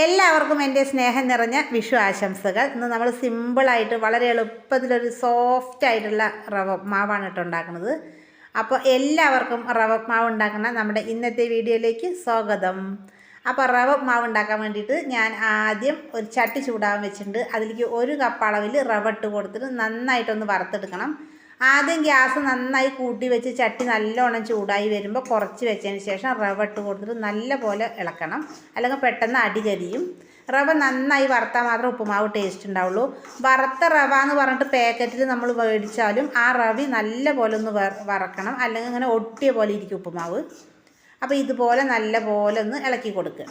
എല്ലാവർക്കും എന്റെ സ്നേഹം നിറഞ്ഞ വിഷു ആശംസകൾ. ഇന്ന് നമ്മൾ സിമ്പിളായിട്ട് വളരെ എളുപ്പത്തിലൊരു സോഫ്റ്റ് ആയിട്ടുള്ള റവ മാവാണ് കേട്ടോ ഉണ്ടാക്കുന്നത്. അപ്പോൾ എല്ലാവർക്കും റവ മാവ് ഉണ്ടാക്കുന്ന നമ്മുടെ ഇന്നത്തെ വീഡിയോയിലേക്ക് സ്വാഗതം. അപ്പോൾ റവ മാവ് ഉണ്ടാക്കാൻ വേണ്ടിയിട്ട് ഞാൻ ആദ്യം ഒരു ചട്ടി ചൂടാകാൻ വെച്ചിട്ടുണ്ട്. അതിലേക്ക് ഒരു കപ്പ് അളവിൽ റവ ഇട്ട് കൊടുത്തിട്ട് നന്നായിട്ടൊന്ന് വറുത്തെടുക്കണം. ആദ്യം ഗ്യാസ് നന്നായി കൂട്ടി വെച്ച് ചട്ടി നല്ലോണം ചൂടായി വരുമ്പോൾ കുറച്ച് വെച്ചതിന് ശേഷം റവ ഇട്ട് കൊടുത്തിട്ട് നല്ല പോലെ ഇളക്കണം. അല്ലെങ്കിൽ പെട്ടെന്ന് അടി കരിയും റവ നന്നായി വറുത്താൽ മാത്രമേ ഉപ്പുമാവ് ടേസ്റ്റ് ഉണ്ടാവുള്ളൂ. വറുത്ത റവ എന്ന് പറഞ്ഞിട്ട് പാക്കറ്റിൽ നമ്മൾ മേടിച്ചാലും ആ റവി നല്ല പോലെ ഒന്ന് വറക്കണം. അല്ലെങ്കിൽ ഇങ്ങനെ ഒട്ടിയ പോലെ ഇരിക്കും ഉപ്പുമാവ്. അപ്പോൾ ഇതുപോലെ നല്ല പോലെ ഒന്ന് ഇളക്കി കൊടുക്കുക.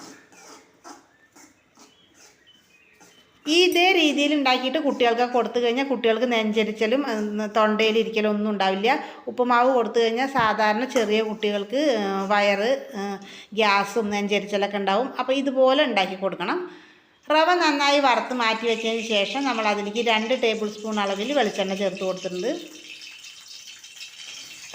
ഈ ഇതേ രീതിയിൽ ഉണ്ടാക്കിയിട്ട് കുട്ടികൾക്ക് കൊടുത്തു കഴിഞ്ഞാൽ കുട്ടികൾക്ക് നെഞ്ചരിച്ചലും തൊണ്ടയിലിരിക്കലും ഒന്നും ഉണ്ടാവില്ല. ഉപ്പുമാവ് കൊടുത്തു കഴിഞ്ഞാൽ സാധാരണ ചെറിയ കുട്ടികൾക്ക് വയറ് ഗ്യാസും നെഞ്ചരിച്ചലൊക്കെ ഉണ്ടാവും. അപ്പോൾ ഇതുപോലെ ഉണ്ടാക്കി കൊടുക്കണം. റവ നന്നായി വറുത്ത് മാറ്റി വെച്ചതിന് ശേഷം നമ്മൾ അതിലേക്ക് രണ്ട് ടേബിൾ സ്പൂൺ അളവിൽ വെളിച്ചെണ്ണ ചേർത്ത് കൊടുത്തിട്ടുണ്ട്.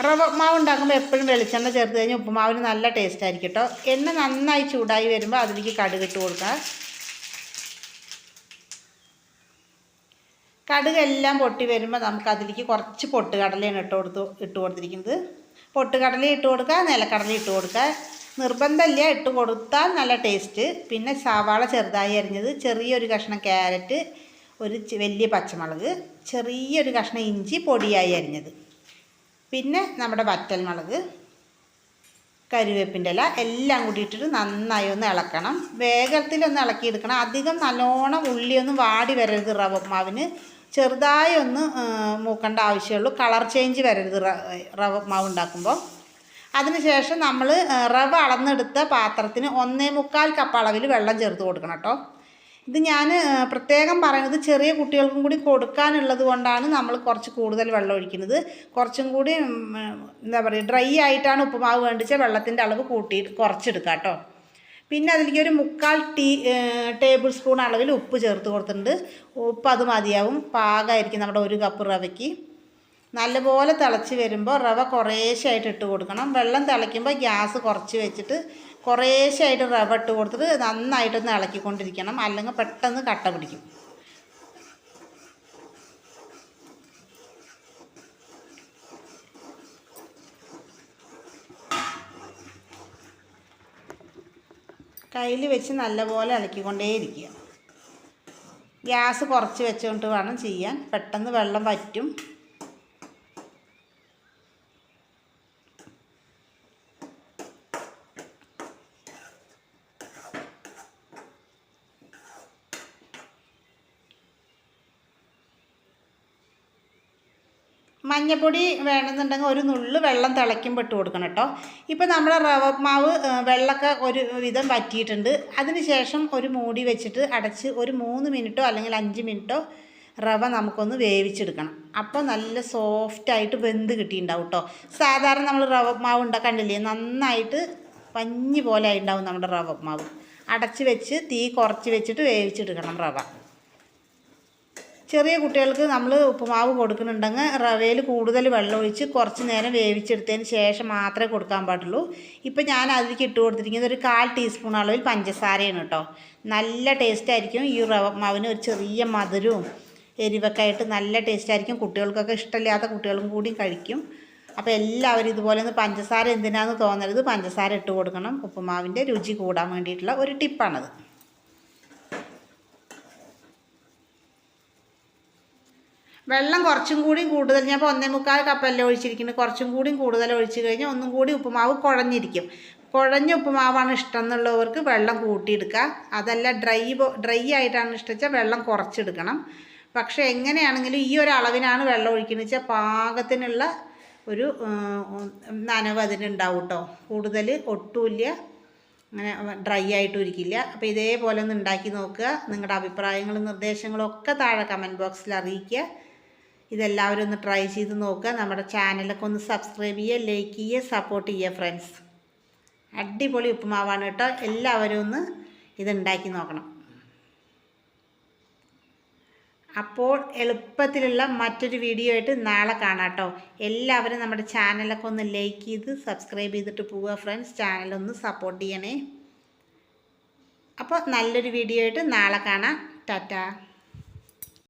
റവ മാവ് ഉണ്ടാക്കുമ്പോൾ എപ്പോഴും വെളിച്ചെണ്ണ ചേർത്ത് കഴിഞ്ഞാൽ ഉപ്പുമാവിന് നല്ല ടേസ്റ്റ് ആയിരിക്കും കേട്ടോ. എണ്ണ നന്നായി ചൂടായി വരുമ്പോൾ അതിലേക്ക് കടുകിട്ട് കൊടുക്കുക. കടുകെല്ലാം പൊട്ടി വരുമ്പോൾ നമുക്ക് അതിലേക്ക് കുറച്ച് പൊട്ടുകടലയാണ് ഇട്ട് കൊടുത്തു ഇട്ട് കൊടുത്തിരിക്കുന്നത്. പൊട്ടുകടല ഇട്ട് കൊടുക്കുക നിലക്കടല ഇട്ട് കൊടുക്കുക. നിർബന്ധമില്ല ഇട്ട് കൊടുത്താൽ നല്ല ടേസ്റ്റ് പിന്നെ സവാള ചെറുതായി അരിഞ്ഞത് ചെറിയൊരു കഷ്ണം ക്യാരറ്റ് ഒരു വലിയ പച്ചമുളക് ചെറിയൊരു കഷ്ണം ഇഞ്ചി പൊടിയായി അരിഞ്ഞത്. പിന്നെ നമ്മുടെ വറ്റൽമുളക് കരുവേപ്പിന്റെ ഇല എല്ലാം കൂടി ഇട്ടിട്ട് നന്നായി ഒന്ന് ഇളക്കണം. വേഗത്തിലൊന്ന് ഇളക്കിയെടുക്കണം. അധികം നല്ലോണം ഉള്ളിയൊന്നും വാടി വരരുത് റവ മാവിന് ചെറുതായി ഒന്ന് മൂക്കേണ്ട ആവശ്യമുള്ളൂ. കളർ ചേഞ്ച് വരരുത് റവ മാവ് ഉണ്ടാക്കുമ്പോൾ. അതിനുശേഷം നമ്മൾ റവ അളന്നെടുത്ത പാത്രത്തിന് ഒന്നേ മുക്കാൽ കപ്പ് അളവിൽ വെള്ളം ചേർത്ത് കൊടുക്കണം കേട്ടോ. ഇത് ഞാൻ പ്രത്യേകം പറയുന്നത് ചെറിയ കുട്ടികൾക്കും കൂടി കൊടുക്കാനുള്ളത് കൊണ്ടാണ് നമ്മൾ കുറച്ച് കൂടുതൽ വെള്ളം ഒഴിക്കുന്നത്. കുറച്ചും കൂടി എന്താ പറയുക ഡ്രൈ ആയിട്ടാണ് ഉപ്പുമാവ് വേണ്ടിച്ച വെള്ളത്തിന്റെ അളവ് കൂട്ടി കുറച്ചെടുക്കാം കേട്ടോ. പിന്നെ അതിലേക്ക് ഒരു മുക്കാൽ ടീ ടേബിൾ സ്പൂൺ അളവിൽ ഉപ്പ് ചേർത്ത് കൊടുത്തിട്ടുണ്ട്. ഉപ്പ് അത് മതിയാവും. പാകമായിരിക്കും നമ്മുടെ ഒരു കപ്പ് റവയ്ക്ക്. നല്ലപോലെ തിളച്ച് വരുമ്പോൾ റവ കുറേശ്ശായിട്ട് ഇട്ട് കൊടുക്കണം. വെള്ളം തിളയ്ക്കുമ്പോൾ ഗ്യാസ് കുറച്ച് വെച്ചിട്ട് കുറേശ്ശായിട്ട് റവ ഇട്ട് കൊടുത്തിട്ട് നന്നായിട്ടൊന്ന് ഇളക്കിക്കൊണ്ടിരിക്കണം. അല്ലെങ്കിൽ പെട്ടെന്ന് കട്ട പിടിക്കും. കയ്യിൽ വെച്ച് നല്ലപോലെ ഇളക്കിക്കൊണ്ടേയിരിക്കുക ഗ്യാസ് കുറച്ച് വെച്ചുകൊണ്ട് വേണം ചെയ്യാൻ. പെട്ടെന്ന് വെള്ളം വറ്റും. മഞ്ഞപ്പൊടി വേണമെന്നുണ്ടെങ്കിൽ ഒരു നുള്ളു വെള്ളം തിളയ്ക്കുമ്പോൾ ഇട്ട് കൊടുക്കണം കേട്ടോ. ഇപ്പോൾ നമ്മുടെ റവ മാവ് വെള്ളമൊക്കെ ഒരു വിധം വറ്റിയിട്ടുണ്ട്. അതിന് ശേഷം ഒരു മൂടി വെച്ചിട്ട് അടച്ച് ഒരു മൂന്ന് മിനിറ്റോ അല്ലെങ്കിൽ അഞ്ച് മിനിറ്റോ റവ നമുക്കൊന്ന് വേവിച്ചെടുക്കണം. അപ്പോൾ നല്ല സോഫ്റ്റായിട്ട് വെന്ത് കിട്ടിയിട്ടുണ്ടാവും കേട്ടോ. സാധാരണ നമ്മൾ റവ മാവ് ഉണ്ടാക്കണ്ടില്ലേ നന്നായിട്ട് പഞ്ഞി പോലെ ഉണ്ടാവും നമ്മുടെ റവ മാവ്. അടച്ച് വെച്ച് തീ കുറച്ച് വെച്ചിട്ട് വേവിച്ചെടുക്കണം റവ. ചെറിയ കുട്ടികൾക്ക് നമ്മൾ ഉപ്പുമാവ് കൊടുക്കുന്നുണ്ടെങ്കിൽ റവയിൽ കൂടുതൽ വെള്ളം ഒഴിച്ച് കുറച്ച് നേരം വേവിച്ചെടുത്തതിന് ശേഷം മാത്രമേ കൊടുക്കാൻ പാടുള്ളൂ. ഇപ്പം ഞാൻ അതിലേക്ക് ഇട്ട് കൊടുത്തിരിക്കുന്നത് ഒരു കാൽ ടീസ്പൂൺ അളവിൽ പഞ്ചസാരയാണ് കേട്ടോ. നല്ല ടേസ്റ്റ് ആയിരിക്കും. ഈ റവ മാവിന് ഒരു ചെറിയ മധുരവും എരിവൊക്കെ ആയിട്ട് നല്ല ടേസ്റ്റ് ആയിരിക്കും. കുട്ടികൾക്കൊക്കെ ഇഷ്ടമില്ലാത്ത കുട്ടികളും കൂടി കഴിക്കും. അപ്പോൾ എല്ലാവരും ഇതുപോലെ ഒന്ന് പഞ്ചസാര എന്തിനാണെന്ന് തോന്നരുത്. പഞ്ചസാര ഇട്ട് കൊടുക്കണം. ഉപ്പുമാവിന്റെ രുചി കൂടാൻ വേണ്ടിയിട്ടുള്ള ഒരു ടിപ്പാണത് വെള്ളം കുറച്ചും കൂടി കൂടുതൽ ഞാൻ ഇപ്പോൾ ഒന്നേ മുക്കാൽ കപ്പല്ലേ ഒഴിച്ചിരിക്കുന്നത് കുറച്ചും കൂടി കൂടുതൽ ഒഴിച്ച് കഴിഞ്ഞാൽ ഒന്നും കൂടി ഉപ്പുമാവ് കുഴഞ്ഞിരിക്കും. കുഴഞ്ഞ ഉപ്പുമാവാണ് ഇഷ്ടം എന്നുള്ളവർക്ക് വെള്ളം കൂട്ടിയെടുക്കുക. അതല്ല ഡ്രൈ ഡ്രൈ ആയിട്ടാണ് ഇഷ്ടം വെള്ളം കുറച്ചെടുക്കണം. പക്ഷേ എങ്ങനെയാണെങ്കിലും ഈ ഒരു അളവിനാണ് വെള്ളം ഒഴിക്കുന്നത് വെച്ചാൽ പാകത്തിനുള്ള ഒരു നനവ് അതിനുണ്ടാവും കേട്ടോ കൂടുതൽ ഒട്ടുമില്ല അങ്ങനെ ഡ്രൈ ആയിട്ടും ഇരിക്കില്ല അപ്പോൾ ഇതേപോലെ ഒന്ന് ഉണ്ടാക്കി നോക്കുക. നിങ്ങളുടെ അഭിപ്രായങ്ങളും നിർദ്ദേശങ്ങളും ഒക്കെ താഴെ കമന്റ് ബോക്സിൽ അറിയിക്കുക. ഇതെല്ലാവരും ഒന്ന് ട്രൈ ചെയ്ത് നോക്കുക. നമ്മുടെ ചാനലൊക്കെ ഒന്ന് സബ്സ്ക്രൈബ് ചെയ്യുക ലൈക്ക് ചെയ്യുക സപ്പോർട്ട് ചെയ്യുക ഫ്രണ്ട്സ് അടിപൊളി ഉപ്പുമാവാണ് കേട്ടോ. എല്ലാവരും ഒന്ന് ഇതുണ്ടാക്കി നോക്കണം. അപ്പോൾ എളുപ്പത്തിലുള്ള മറ്റൊരു വീഡിയോ ആയിട്ട് നാളെ കാണാം കേട്ടോ. എല്ലാവരും നമ്മുടെ ചാനലൊക്കെ ഒന്ന് ലൈക്ക് ചെയ്ത് സബ്സ്ക്രൈബ് ചെയ്തിട്ട് പോവുക ഫ്രണ്ട്സ് ചാനലൊന്ന് സപ്പോർട്ട് ചെയ്യണേ. അപ്പോൾ നല്ലൊരു വീഡിയോ ആയിട്ട് നാളെ കാണാം. ടാറ്റ